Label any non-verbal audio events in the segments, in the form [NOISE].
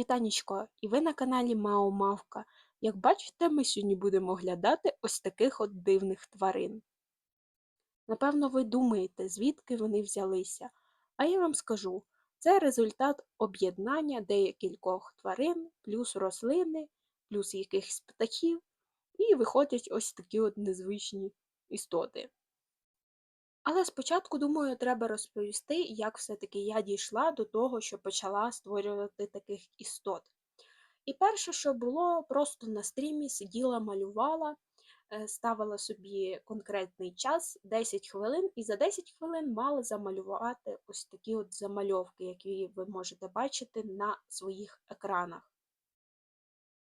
Вітанічко, і ви на каналі Мао Мавка. Як бачите, ми сьогодні будемо оглядати ось таких от дивних тварин. Напевно, ви думаєте, звідки вони взялися. А я вам скажу, це результат об'єднання декількох тварин, плюс рослини, плюс якихось птахів, і виходять ось такі от незвичні істоти. Але спочатку, думаю, треба розповісти, як все-таки я дійшла до того, що почала створювати таких істот. І перше, що було, просто на стрімі сиділа, малювала, е, ставила собі конкретний час 10 хвилин, і за 10 хвилин мала замалювати ось такі от замальовки, які ви можете бачити на своїх екранах.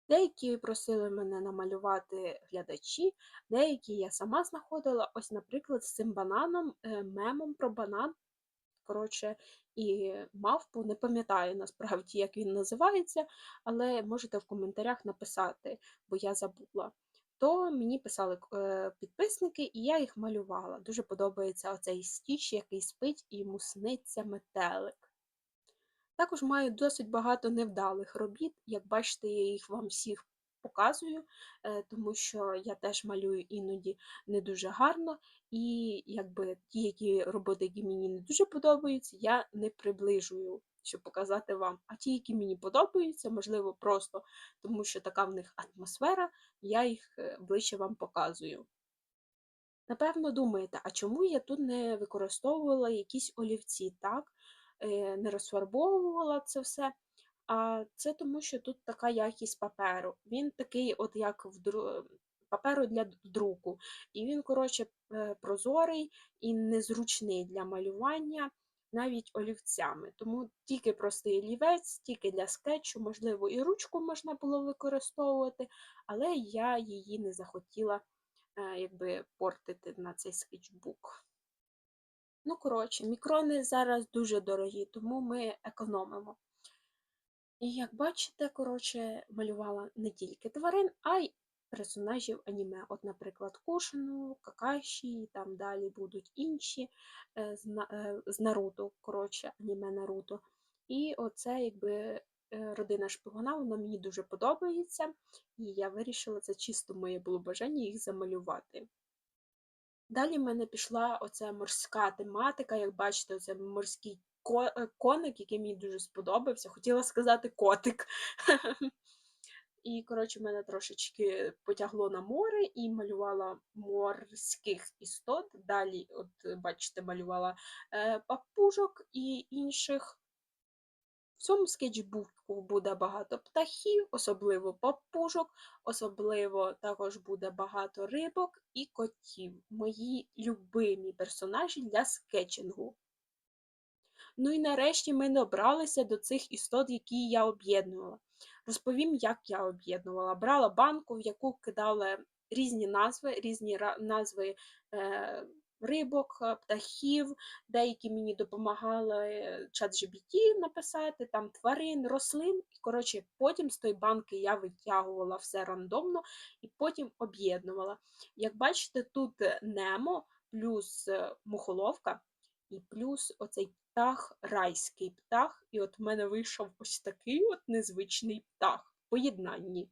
Деякі просили мене намалювати глядачі, деякі я сама знаходила, ось, наприклад, з цим бананом, е, мемом про банан. Коротше, і мавпу, не пам'ятаю насправді, як він називається, але можете в коментарях написати, бо я забула. То мені писали е, підписники, і я їх малювала. Дуже подобається оцей стіч, який спить і йому сниться метелик. Також маю досить багато невдалих робіт. Як бачите, я їх вам всіх показую, е, тому що я теж малюю іноді не дуже гарно, і якби ті, які роботи, які мені не дуже подобаються, я не приближую, щоб показати вам. А ті, які мені подобаються, можливо, просто тому що така в них атмосфера, я їх е, ближче вам показую. Напевно, думаєте, а чому я тут не використовувала якісь олівці, так? Е, не розфарбовувала це все. А це тому, що тут така якість паперу. Він такий, от як в дру... паперу для друку. І він, коротше, е, прозорий і незручний для малювання навіть олівцями. Тому тільки простий олівець, тільки для скетчу, можливо, і ручку можна було використовувати, але я її не захотіла е, якби портити на цей скетчбук. Ну, коротше, мікрони зараз дуже дорогі, тому ми економимо. І як бачите, коротше, малювала не тільки тварин, а й персонажів аніме. От, наприклад, Кушину, Какаші, і там далі будуть інші е, е, з Наруто, коротше, аніме Наруто. І оце, якби. Е, родина шпигуна, вона мені дуже подобається, і я вирішила це чисто моє було бажання їх замалювати. Далі в мене пішла оця морська тематика, як бачите, це морський е, коник, який мені дуже сподобався. Хотіла сказати котик. [LAUGHS] І, коротше, мене трошечки потягло на море і малювала морських істот. Далі, от, бачите, малювала е, папужок і інших в цьому скетчбуку буде багато птахів, особливо папужок, особливо також буде багато рибок і котів. Мої любимі персонажі для скетчингу. Ну і нарешті ми добралися до цих істот, які я об'єднувала. Розповім, як я об'єднувала. Брала банку, в яку кидали різні назви, різні назви. Е рибок, е, птахів, деякі мені допомагали е, чат GBT написати, там тварин, рослин. І, коротше, потім з тої банки я витягувала все рандомно і потім об'єднувала. Як бачите, тут Немо плюс е, мухоловка і плюс оцей птах, райський птах. І от в мене вийшов ось такий от незвичний птах в поєднанні.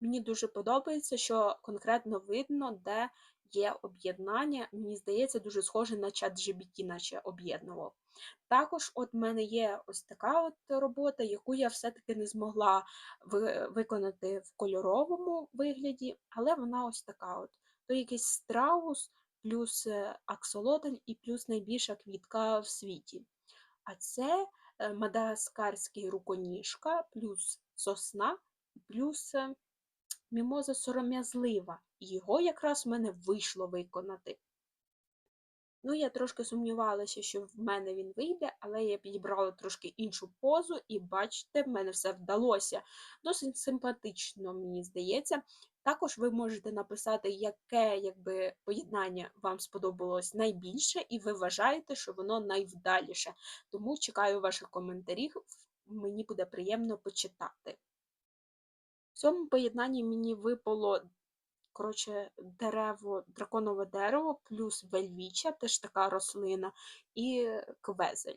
Мені дуже подобається, що конкретно видно, де є об'єднання, мені здається, дуже схоже на чат GBT, наче об'єднував. Також от в мене є ось така от робота, яку я все-таки не змогла виконати в кольоровому вигляді, але вона ось така. от. То якийсь страус, плюс е, аксолотль і плюс найбільша квітка в світі. А це е, мадагаскарський руконіжка, плюс сосна, плюс е, мімоза сором'язлива, і його якраз в мене вийшло виконати. Ну, я трошки сумнівалася, що в мене він вийде, але я підібрала трошки іншу позу, і бачите, в мене все вдалося. Досить симпатично, мені здається. Також ви можете написати, яке якби, поєднання вам сподобалось найбільше, і ви вважаєте, що воно найвдаліше. Тому чекаю ваших коментарів, мені буде приємно почитати. В цьому поєднанні мені випало коротше, дерево, драконове дерево, плюс вельвіча, теж така рослина, і квезель.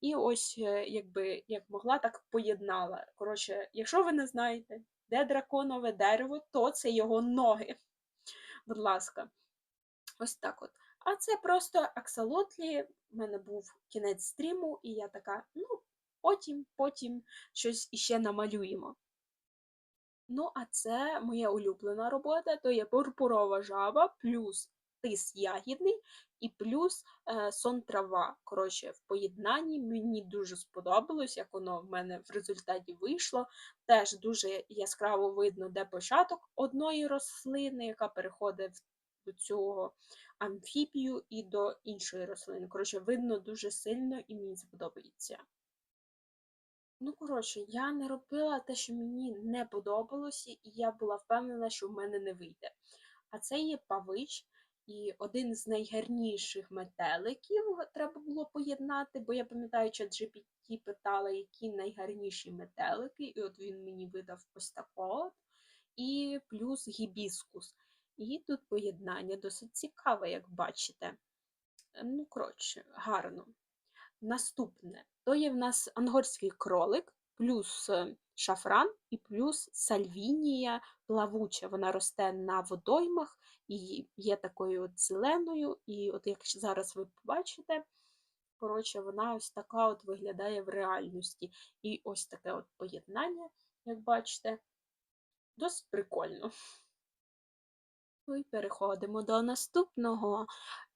І ось, е, якби як могла, так поєднала. Коротше, якщо ви не знаєте, де драконове дерево, то це його ноги. Будь ласка, ось так от. А це просто аксолотлі. У мене був кінець стріму, і я така, ну, потім, потім щось іще намалюємо. Ну, а це моя улюблена робота, то є пурпурова жаба, плюс тис ягідний і плюс е, сон трава. Коротше, в поєднанні мені дуже сподобалось, як воно в мене в результаті вийшло. Теж дуже яскраво видно, де початок одної рослини, яка переходить до цього амфібію і до іншої рослини. Коротше, видно дуже сильно і мені це подобається. Ну, коротше, я не робила те, що мені не подобалося, і я була впевнена, що в мене не вийде. А це є павич, і один з найгарніших метеликів треба було поєднати, бо я пам'ятаю, що GPT питала, які найгарніші метелики, і от він мені видав ось такого. І плюс гібіскус. І тут поєднання досить цікаве, як бачите. Ну, коротше, гарно. Наступне то є в нас ангорський кролик, плюс е, шафран і плюс сальвінія плавуча. Вона росте на водоймах і є такою от зеленою. І от як зараз ви побачите, коротше, вона ось така от виглядає в реальності. І ось таке от поєднання, як бачите, досить прикольно. Ну і переходимо до наступного.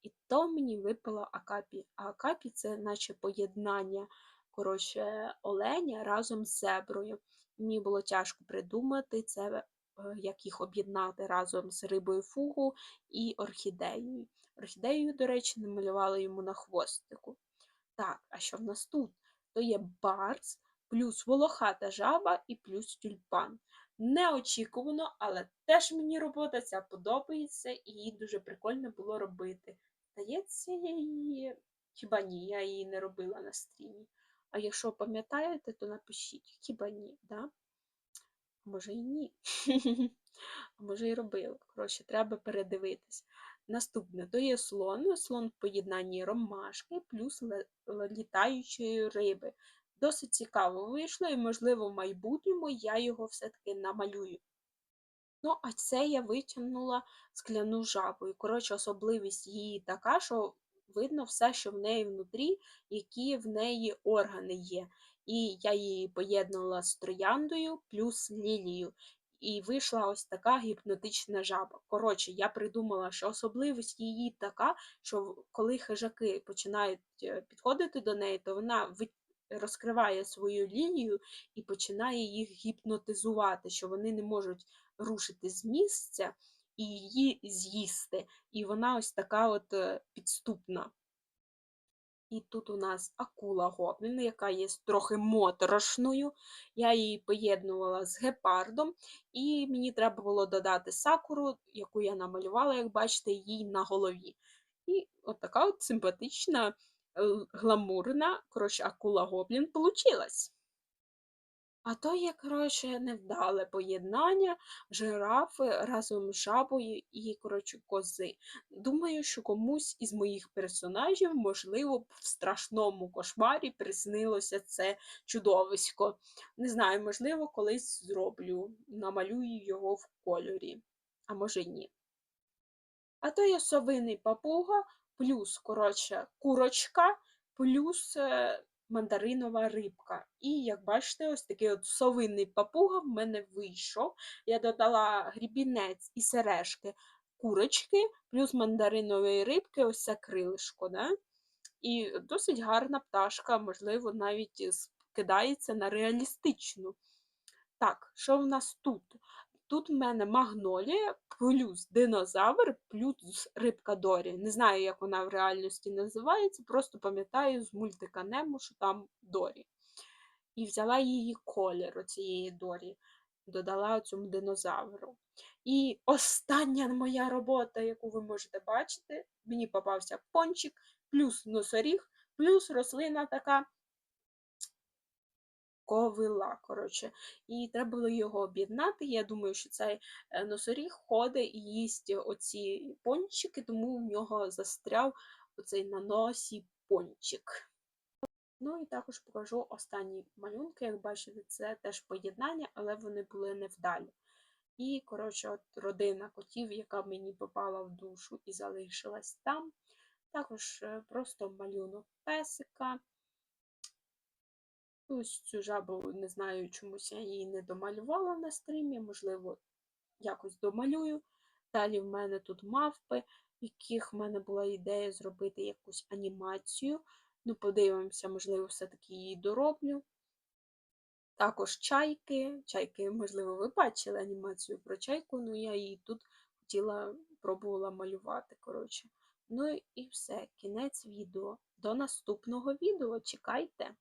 І то мені випало акапі. А акапі це наче поєднання коротше, оленя разом з зеброю. Мені було тяжко придумати це, е, як їх об'єднати разом з рибою фугу і орхідеєю. Орхідею, до речі, намалювала йому на хвостику. Так, а що в нас тут? То є барс, плюс волохата жаба і плюс тюльпан. Неочікувано, але теж мені робота ця подобається і її дуже прикольно було робити. Здається, я її хіба ні, я її не робила на стрімі. А якщо пам'ятаєте, то напишіть, хіба ні, да? Може і ні. [LAUGHS] А може і робила. Коротше, треба передивитись. Наступне то є слон. Слон в поєднанні ромашки плюс літаючої риби. Досить цікаво вийшло, і, можливо, в майбутньому я його все-таки намалюю. Ну, а це я витягнула скляну жабу. І, коротше, особливість її така, що видно все, що в неї внутрі, які в неї органи є. І я її поєднувала з трояндою плюс лілією. І вийшла ось така гіпнотична жаба. Коротше, я придумала, що особливість її така, що коли хижаки починають е, підходити до неї, то вона розкриває свою лінію і починає їх гіпнотизувати, що вони не можуть рушити з місця і її з'їсти. І вона ось така от е, підступна. І тут у нас акула гоблін, яка є трохи моторошною. Я її поєднувала з гепардом, і мені треба було додати сакуру, яку я намалювала, як бачите, їй на голові. І от така от симпатична, гламурна, коротше, акула гоблін получилась. А то є, коротше, невдале поєднання жирафи разом з жабою і, коротше, кози. Думаю, що комусь із моїх персонажів, можливо, в страшному кошмарі приснилося це чудовисько. Не знаю, можливо, колись зроблю, намалюю його в кольорі, а може ні. А то є совиний папуга, плюс, коротше, курочка, плюс е, мандаринова рибка. І, як бачите, ось такий от совинний папуга в мене вийшов. Я додала грібінець і сережки курочки, плюс мандаринової рибки, ось це крилишко. Да? І досить гарна пташка, можливо, навіть скидається на реалістичну. Так, що в нас тут? Тут в мене магнолія, плюс динозавр, плюс рибка Дорі. Не знаю, як вона в реальності називається, просто пам'ятаю з мультика Нему, що там Дорі. І взяла її колір оцієї Дорі, додала цьому динозавру. І остання моя робота, яку ви можете бачити, мені попався пончик, плюс носоріг, плюс рослина така ковила. коротше. І треба було його об'єднати. Я думаю, що цей е, носоріг ходить і їсть оці пончики, тому в нього застряв оцей на носі пончик. Ну і також покажу останні малюнки. Як бачите, це теж поєднання, але вони були невдалі. І, коротше, от родина котів, яка мені попала в душу і залишилась там. Також е, просто малюнок песика. Ось цю жабу, не знаю, чомусь я її не домалювала на стрімі, можливо, якось домалюю. Далі в мене тут мавпи, яких в мене була ідея зробити якусь анімацію. Ну, подивимося, можливо, все-таки її дороблю. Також чайки. Чайки, можливо, ви бачили анімацію про чайку, ну я її тут хотіла, пробувала малювати. коротше. Ну і все, кінець відео. До наступного відео. Чекайте!